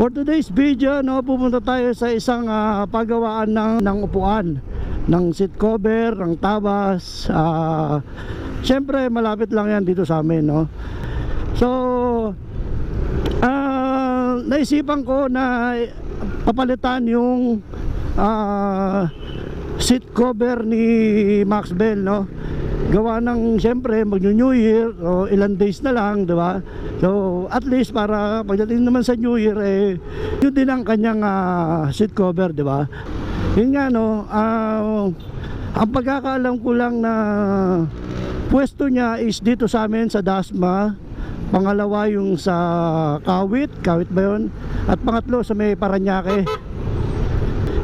For today's video, no, pupunta tayo sa isang ah, paggawaan ng, ng upuan ng seat cover, ng tabas. ah Siyempre, malapit lang yan dito sa amin, no. So, ah naisipan ko na papalitan yung ah seat cover ni Max Bell, no. Gawa ng siyempre mag-New Year o ilan days na lang, 'di ba? So, at least para pagdating naman sa New Year eh yun din ang kanyang ah, seat cover, 'di ba? Yun nga no, ah, ang pagkakaalam ko lang na pwesto niya is dito sa amin sa Dasma. Pangalawa yung sa Kawit, Kawit ba yun? At pangatlo sa may Paranaque.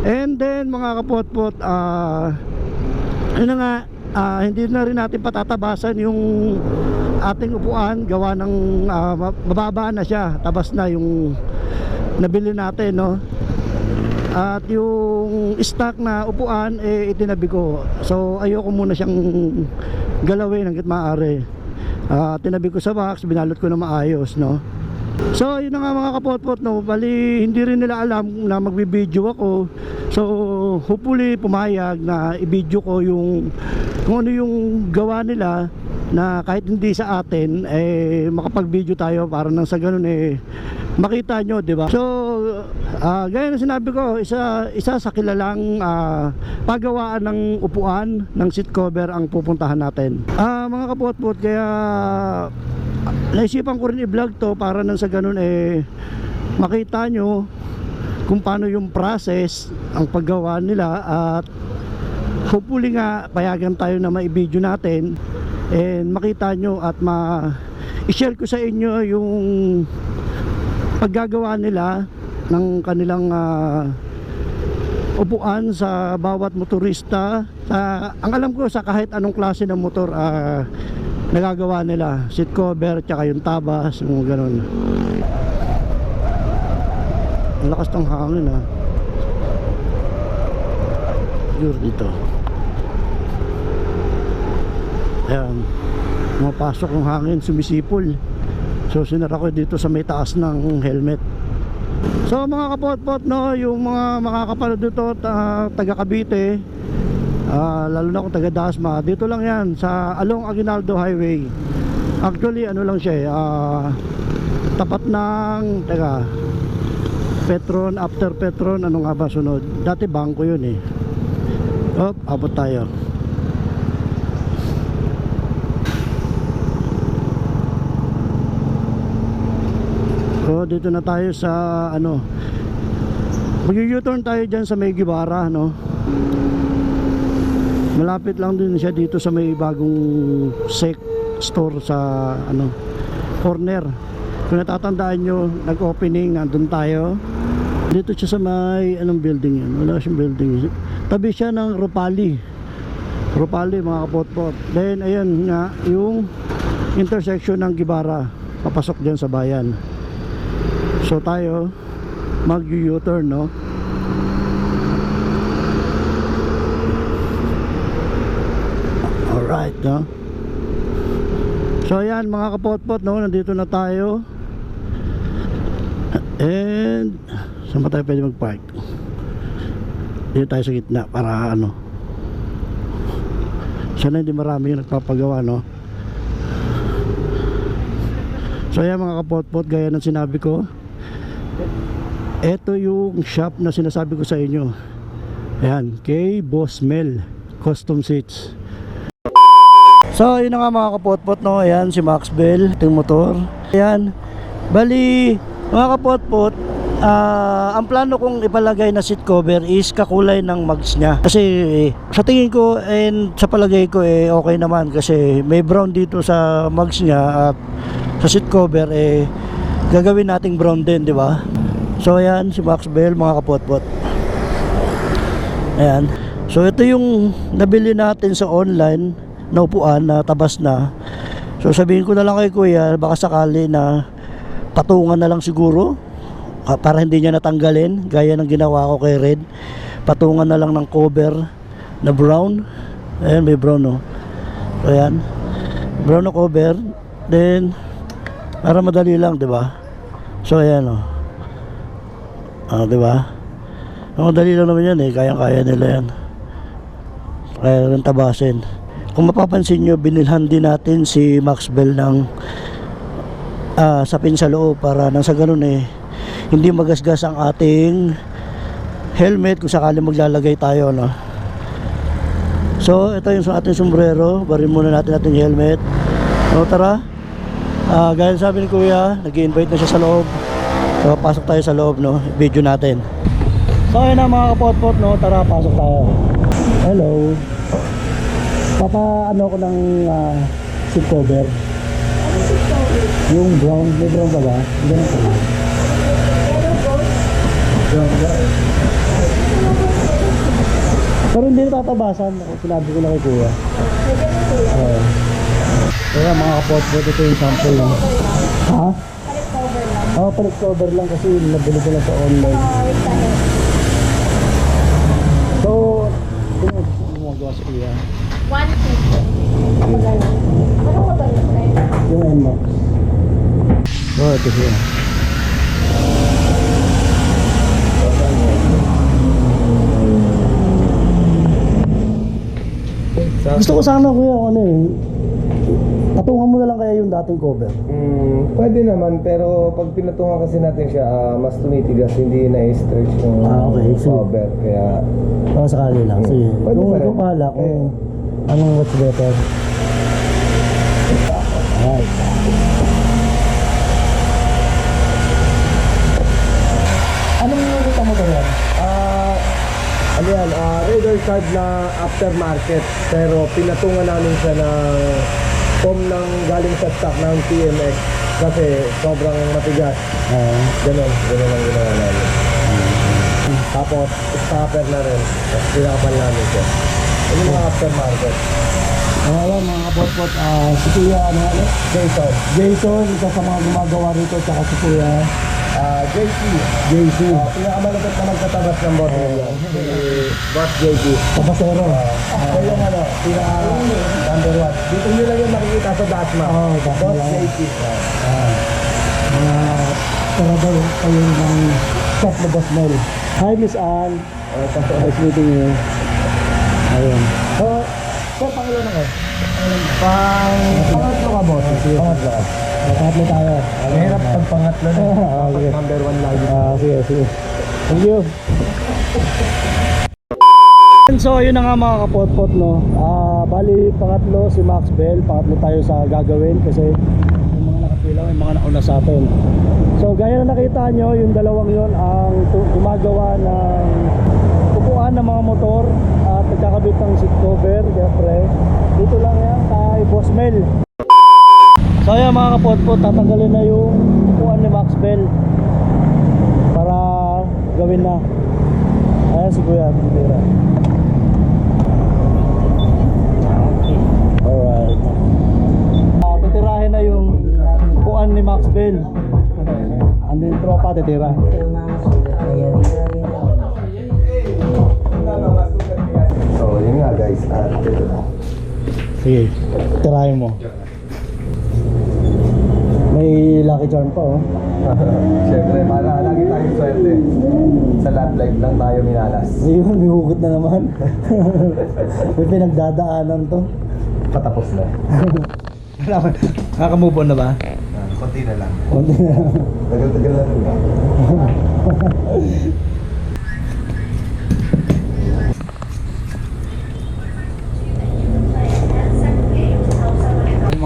And then mga kapotpot, ah ano nga, ah, hindi na rin natin patatabasan yung ating upuan gawa ng ah, mababa na siya, tabas na yung nabili natin, no? At yung stock na upuan eh itinabi ko. So ayoko muna siyang galawin hangga't maaari. Ah, tinabi ko sa box, binalot ko na maayos, no? So, yun na nga mga kapotpot, no? Bali, hindi rin nila alam na magbibideo ako. So, hopefully, pumayag na i-video ko yung kung ano yung gawa nila na kahit hindi sa atin, eh, makapag-video tayo para nang sa ganun, eh, makita nyo, di ba? So, ah, gaya na sinabi ko, isa, isa sa kilalang ah, paggawaan ng upuan ng seat cover ang pupuntahan natin. Ah, mga kapotpot, kaya naisipan ko rin i-vlog to para nang sa ganun eh makita nyo kung paano yung process ang paggawa nila at hopefully nga payagan tayo na maibideo natin and makita nyo at ma i-share ko sa inyo yung paggagawa nila ng kanilang ah, upuan sa bawat motorista. Sa, ang alam ko sa kahit anong klase ng motor ah, nagagawa nila. Seat cover tsaka yung tabas yung ganun. Ang lakas ng hangin ha siguro dito ayan mapasok yung hangin sumisipol so sinara ko dito sa may taas ng helmet So mga kapot-pot no, yung mga makakapanood dito ta, taga Cavite, ah, lalo na kung taga Dasma, dito lang yan sa Along Aguinaldo Highway. Actually ano lang siya, ah, tapat ng taga Petron after Petron ano nga ba sunod? Dati bangko yun eh. Op, abot tayo. Dito na tayo sa ano Mag-U-turn tayo dyan sa may Gibara no? Malapit lang din siya dito sa may bagong sec store sa ano corner. Kung natatandaan nyo nag-opening nandun tayo. Dito siya sa may anong building yan Wala siyang building. Tabi siya ng Ropali Ropali mga kapotpot. Then ayun nga yung intersection ng Gibara Papasok dyan sa bayan So tayo mag U-turn no. Alright no. So ayan mga kapotpot no, nandito na tayo. And saan ba tayo pwede mag-park? Dito tayo sa gitna para ano. Sana hindi marami yung nagpapagawa no. So ayan mga kapotpot, gaya ng sinabi ko ito yung shop na sinasabi ko sa inyo. Ayan kay Boss Mel Custom Seats. So yun na nga mga kapotpot no? Ayan si Max Bell ating motor. Ayan bali mga kapotpot ah, ang plano kong ipalagay na seat cover is kakulay ng mags niya. Kasi eh, sa tingin ko and sa palagay ko eh okay naman. Kasi may brown dito sa mags niya at sa seat cover eh gagawin nating brown din di ba So ayan si Max Bell mga kapotpot. Ayan. So ito yung nabili natin sa online na upuan na tabas na. So sabihin ko na lang kay Kuya baka sakali na patungan na lang siguro ah, para hindi niya natanggalin gaya ng ginawa ko kay Red. Patungan na lang ng cover na brown. Ayan may brown no. So ayan. Brown na cover. Then para madali lang 'di ba? So ayan oh. Ah, di ba? Ang dali lang naman yan eh. Kayang-kaya nila yan. Kaya rin tabasin. Kung mapapansin nyo, binilhan din natin si Maxwell ng ah, sapin sa loob para nang sa ganun eh hindi magasgas ang ating helmet kung sakali maglalagay tayo no so ito yung ating sombrero barin muna natin ating helmet so tara Ah, gaya sabi ni kuya nag invite na siya sa loob so pasok tayo sa loob no video natin so ayun na mga kapot-pot no tara pasok tayo hello papa ano ko ng ah, seat cover yung brown, may brown pa ba? Ganun? Brown ba? Pero hindi natatabasan. Sinabi ko na kay kuya. Oo. Kaya mga kapot-pot ito yung sample lang. Ha? Oo, oh, palit cover lang kasi nabili ko lang sa online. So, kung gumagawa si kuya, One fifty. Magalang. Ano ba ba yun? Yung NMAX. Oh, ito siya. Gusto ko sana kuya ano eh. Patungan mo na lang kaya yung dating cover. Mm, pwede naman, pero pag pinatungan kasi natin siya, ah, mas tumitigas, hindi na-stretch yung Ah, okay. Sige. cover. Kaya, Para sakali lang. Sige. Pwede Kung pa rin. kung bahala kung Eh. anong what's better. Alright. Anong nakita mo yan? ah, ano yan, ah, radar card na aftermarket, pero pinatungan namin siya ng foam ng galing sa stock ng TMX kasi sobrang matigas. Ah. Ganun, ganun ang ginawa namin. Tapos, stopper na rin. Tapos, pinakapan namin siya. Ano yung mga aftermarket? Ah, ayan mga kapot-pot, ah, si Kuya, ano? Jason. Jason, isa sa mga gumagawa rito, tsaka si Kuya Ah, JC. JC. Uh, pinakamalapit na magtatabas ng boss oh. Si Boss JP. Kapasero. Ako yung ano, pinaka number one. Dito nyo lang yung makikita sa Dasma. Dasma Boss lang. JP. Mga tarador kayo ng shop na Boss Mel. Hi Miss Ann. Nice meeting you. Ayun. So, pangilan ako. Pang... Pangatlo ka, boss. Pangatlo ka. Tatlo tayo. Mahirap pag pangatlo na. Ah, Dapat number one lagi. Ah, sige, sige. Thank you. So, yun na nga mga kapot-pot, no. Ah, bali, pangatlo si Max Bell. Pangatlo tayo sa gagawin kasi yung mga nakapila, may mga nauna sa atin. So, gaya na nakita nyo, yung dalawang yon ang gumagawa ng upuan ng mga motor at nagkakabit ng seat cover, syempre. Dito lang yan kay Boss Mel. So ayan mga kapot-pot, tatanggalin na yung upuan ni Max Bell para gawin na. Ayan si Kuya, titira. Alright. Ah, titirahin na yung upuan ni Max Bell. Andun tropa, titira. Sige, tirahin mo. May lucky charm pa oh. Siyempre, para lagi tayong swerte. Sa love life lang tayo minalas. Ayun, may hugot na naman. may pinagdadaanan to. Patapos na. Nakaka-move on na ba? Ah, konti na lang. Konti na lang. Tagal-tagal na rin.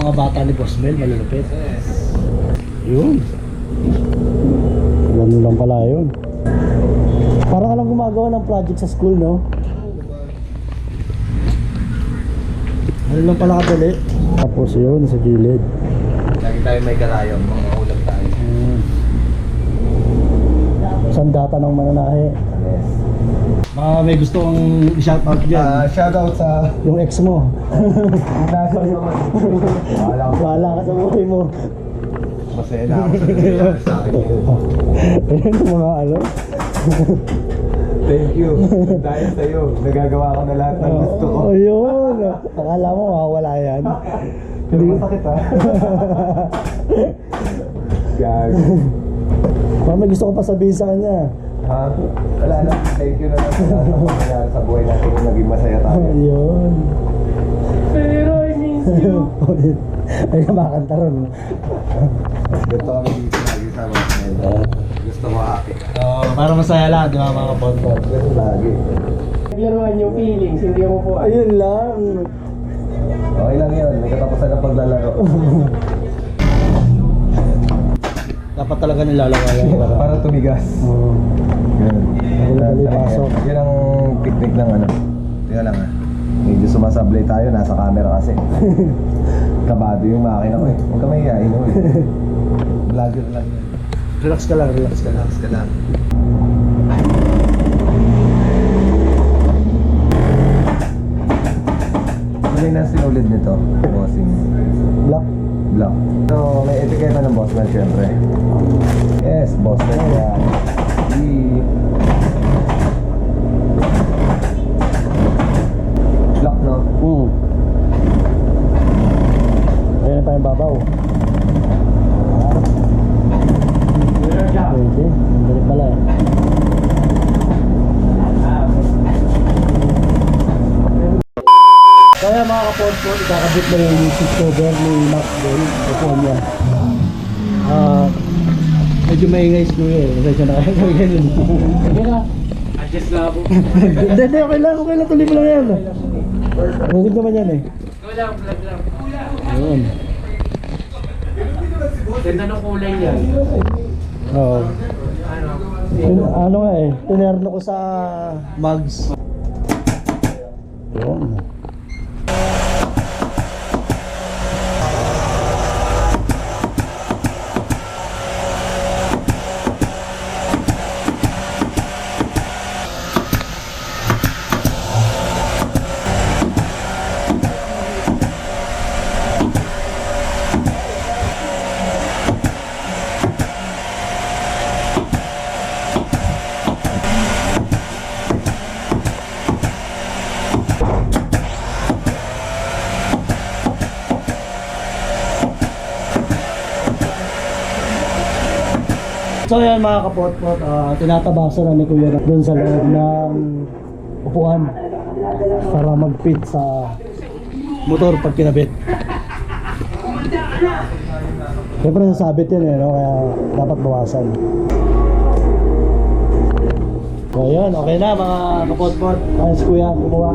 Mga bata ni Boss Mel, malulupit. Yun. Ganun lang pala yun. Parang alam gumagawa ng project sa school, no? Ano lang pala kadali. Tapos yun, sa gilid. Lagi tayo may kalayong, mga ulam tayo. Hmm. Sandata ng mananahe. Yes. Mga may gusto kong i-shoutout dyan. Ah, shoutout sa yung ex mo. nasa naman. Wala ko. Bahala ka sa buhay mo. Masaya na ako sa. Ayun yung mga ano. Thank you. Dahil sa'yo, nagagawa ko na lahat ng gusto ko. Oh, yun. Akala mo mawawala yan. Pero masakit ha. Gag. May gusto ko pa sabihin sa kanya. Ha? Wala na. Thank you na lang sa lahat ng nangyari sa buhay natin kung naging masaya tayo. Ayun. Pero I miss you. Ay, kumakanta ron. Gusto kami dito lagi sa mga friend. Gusto mo happy. Oh, para masaya lang, di ba mga kapotpot? Gusto lagi. Laruan yung feelings, hindi mo po. Ayun lang. Okay lang yun. May katapusan ng paglalaro. Dapat talaga nilalawayan para. Para tumigas. Oo. Ganun. Dali, pasok. Yun ang picnic ng ano. Tingnan lang ah. Medyo sumasablay tayo, nasa camera kasi. Kabado yung makina ko eh. Huwag ka mahihayin mo eh. Vlogger lang yun. Relax ka lang, relax ka lang. Relax ka lang. Ano yung sinulid nito? Bossing. Black. So, may etiketa ng bossman syempre. Yes, bossman yan. E. Black, no? Hmm. Ayan pa yung babaw. Pwede. Ang galing pala eh. Mga kapotpot, ikakabit na yung seat cover ni Maxwell. Ito niya. Ah, medyo maingay Kuya eh. Kasi na kaya kaya ganyan. Sige na. Adjust na ako. Hindi, hindi, okay lang, okay lang. Tuloy mo lang yan. Rinig naman yan eh. Wala, vlog lang. Ayun. Ganda ng kulay niya. Oo. Ano? Ano nga eh, tinerno ko sa mugs. Yun. So yan mga kapotpot, uh, tinatabasan na ni Kuya doon sa loob ng upuan para mag-fit sa motor pag kinabit. Siyempre nasabit yan eh, no? kaya dapat bawasan. So yun, okay na mga kapotpot. Kaya si Kuya kumuha.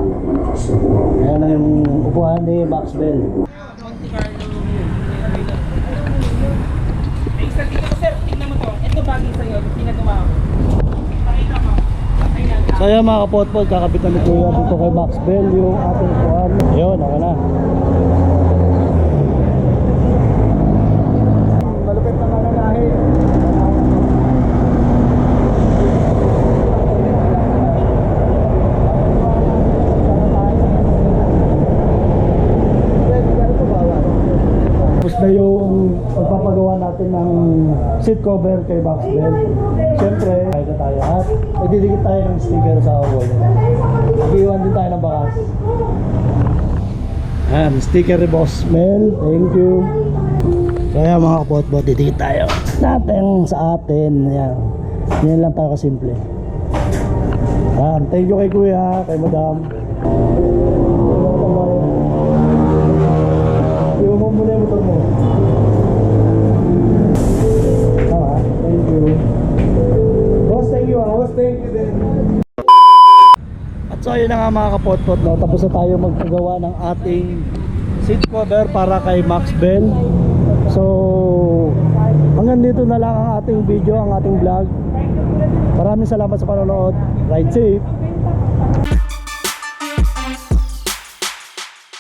Ayan na yung upuan ni Max Bell. Extra dito sir, tingnan mo to. Ito bagay sa'yo, pinagawa ko. Pakita mo. Ayan. So yun mga kapotpot, kakabit na ni Kuya dito kay Max Bell yung ating upuan. Ayun, okay na. Malupit na mananahin. Tapos na yung pagpapagawa natin ng seat cover kay Max Bell. Siyempre, kahit na tayo at magdidikit tayo ng sticker sa wall. Mag-iwan din tayo ng bakas. Ayan, sticker ni Boss Mel. Thank you. Kaya mga kapot-bot, didikit tayo. Natin sa atin. Ayan. Yan lang tayo kasimple. Ayan, thank you kay Kuya, kay Madam. Ayun na nga mga kapotpot no? Tapos na tayo magpagawa ng ating seat cover para kay Max Bell. So hanggang dito na lang ang ating video, ang ating vlog. Maraming salamat sa panonood. Ride safe